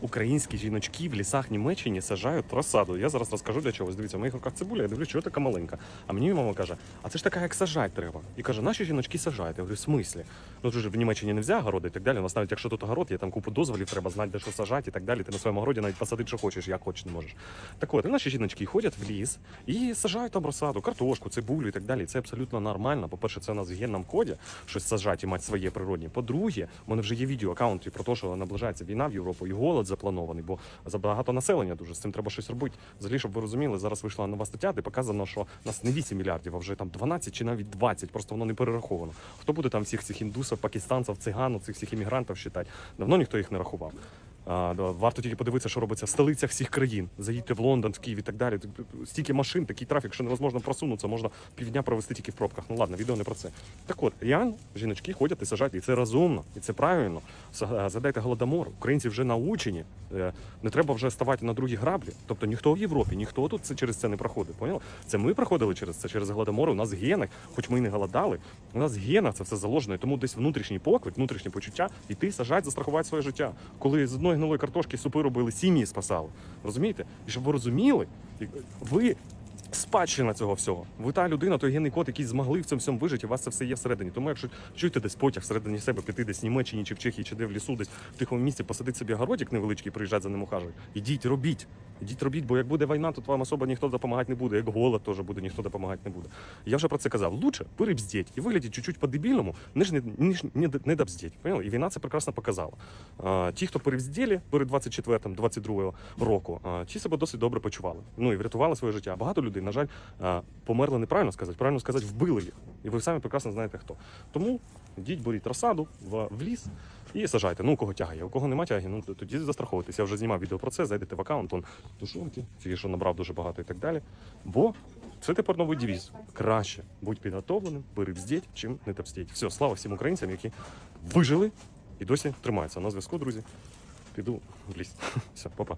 українські жіночки в лісах Німеччини сажають розсаду. Я зараз розкажу для чогось. Дивіться, в моїх руках цибуля, я дивлюсь, що така маленька. А мені мама каже, а це ж така, як сажать треба. І каже, наші жіночки сажають. Я говорю, в смислі? Ну же в Німеччині не можна городи і так далі. У нас навіть якщо тут город, є там купу дозволів, треба знати, де що сажати і так далі. Ти на своєму городі навіть посадити, що хочеш, як хочеш не можеш. Так от, і наші жіночки ходять в ліс і сажають там розсаду, картошку, цибулю і так далі. Це абсолютно нормально. По-перше, це у нас в генному коді щось сажати і мати своє природні. По-друге, у мене вже є відео аккаунти про те, що наближається війна в Європу і голод запланований, бо забагато населення дуже з цим треба щось робити. Взагалі, щоб ви розуміли, зараз вийшла нова стаття, де показано, що нас не 8 мільярдів, а вже там 12 чи навіть 20, просто воно не перераховано. Хто буде там всіх цих індусів, пакистанців, циган, цих всіх іммігрантів вважати? Давно ніхто їх не рахував. Варто тільки подивитися, що робиться в столицях всіх країн. Заїдьте в Лондон, в Київ і так далі. Стільки машин, такий трафік, що невозможно просунутися, можна півдня провести тільки в пробках. Ну ладно, відео не про це. Так от, реально, жіночки ходять і сажають, і це розумно, і це правильно. Задайте голодомор. Українці вже научені. Е, Не треба вже ставати на другі граблі. Тобто ніхто в Європі, ніхто тут це через це не проходить. Поняли? Це ми проходили через це, через голодомор. У нас генах, хоч ми і не голодали, у нас в генах це все заложено. І тому десь внутрішній поклик, внутрішнє почуття іти сажати, застрахувати своє життя. Коли з одної гнилої картошки супи робили, сім'ї спасали. Розумієте? І щоб ви розуміли, ви. Спадщина цього всього. Ви та людина, той генний код, який змогли в цьому всьому вижити, у вас це все є всередині. Тому якщо чуєте десь потяг всередині себе, піти десь в Німеччині чи в Чехії, чи де в лісу, десь в тихому місці, посадити собі городик невеличкий, приїжджати за ним ухажувати. Ідіть, робіть. Ідіть робіть, бо як буде війна, тут вам особо ніхто допомагати не буде. Як голод теж буде, ніхто допомагати не буде. Я вже про це казав. Лучше перебздіть і виглядіть чуть-чуть по-дебільному, ніж не, ніж не, не добздіть. Поняли? І війна це прекрасно показала. А, ті, хто перебзділи перед 24-22 року, а, ті себе досить добре почували. Ну і врятували своє життя. Багато людей, на жаль, а, померли неправильно сказати, правильно сказати, вбили їх. І ви самі прекрасно знаєте хто. Тому йдіть, беріть розсаду в, в ліс і сажайте. Ну, у кого тягає, у кого нема тяги, ну тоді застраховуйтесь. Я вже знімав відео про це, зайдете в аккаунт, он тушонки, тільки що набрав дуже багато і так далі. Бо це тепер новий девіз. Краще будь підготовленим, бери бздіть, чим не топстіть. Все, слава всім українцям, які вижили і досі тримаються. На зв'язку, друзі. Піду в ліс. Все, папа.